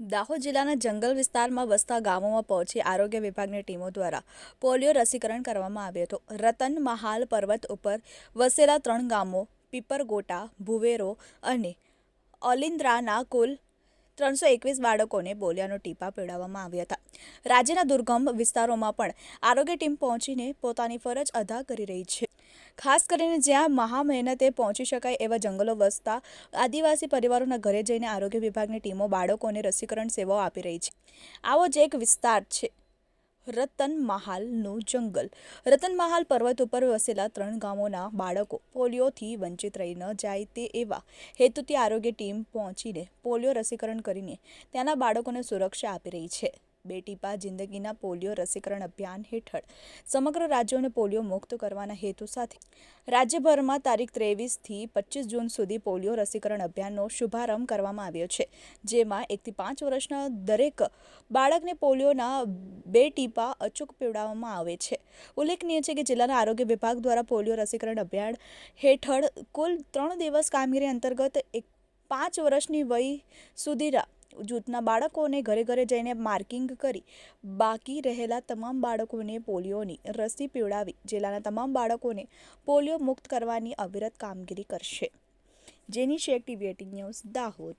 દાહોદ જિલ્લાના જંગલ વિસ્તારમાં વસતા ગામોમાં પહોંચી આરોગ્ય વિભાગની ટીમો દ્વારા પોલિયો રસીકરણ કરવામાં આવ્યું હતું. રતન મહાલ પર્વત ઉપર વસેલા ત્રણ ગામો પીપરગોટા, ભુવેરો અને ઓલિન્દ્રાના કુલ ત્રણસો એકવીસ બાળકોને પોલિયોનો ટીપા પીડાવવામાં આવ્યા હતા. રાજ્યના દુર્ગમ વિસ્તારોમાં પણ આરોગ્ય ટીમ પહોંચીને પોતાની ફરજ અદા કરી રહી છે. ખાસ કરીને જ્યાં મહા મહેનતે પહોંચી શકાય એવા જંગલો વસતા આદિવાસી પરિવારોના ઘરે જઈને આરોગ્ય વિભાગની ટીમો બાળકોને રસીકરણ સેવાઓ આપી રહી છે. આવો જ એક વિસ્તાર છે. રતન મહાલનું જંગલ. રતન મહાલ પર્વત ઉપર વસેલા ત્રણ ગામોના બાળકો પોલિયોથી વંચિત રહી ન જાય તે એવા હેતુથી આરોગ્ય ટીમ પહોંચીને પોલિયો રસીકરણ કરીને ત્યાંના બાળકોને સુરક્ષા આપી રહી છે. બે ટીપા જિંદગીના પોલિયો રસીકરણ અભિયાન હેઠળ. સમગ્ર રાજ્યોને પોલિયો મુક્ત કરવાના હેતુ સાથે રાજ્યભરમાં તારીખ ત્રેવીસથી પચીસ જૂન સુધી પોલિયો રસીકરણ અભિયાનનો શુભારંભ કરવામાં આવ્યો છે, જેમાં એકથી પાંચ વર્ષના દરેક બાળકને પોલિયોના બે ટીપા અચૂક પીવડાવવામાં આવે છે. ઉલ્લેખનીય છે કે જિલ્લાના આરોગ્ય વિભાગ દ્વારા પોલિયો રસીકરણ અભિયાન હેઠળ કુલ ત્રણ દિવસ કામગીરી અંતર્ગત એક પાંચ વર્ષની વય સુધીના જૂથના બાળકોને ઘરે ઘરે જઈને માર્કિંગ કરી બાકી રહેલા તમામ બાળકોને પોલિયોની રસી પીવડાવી જિલ્લાના તમામ બાળકોને પોલિયો મુક્ત કરવાની અવિરત કામગીરી કરશે. જેની શેખ ટીવી ન્યૂઝ દાહોદ.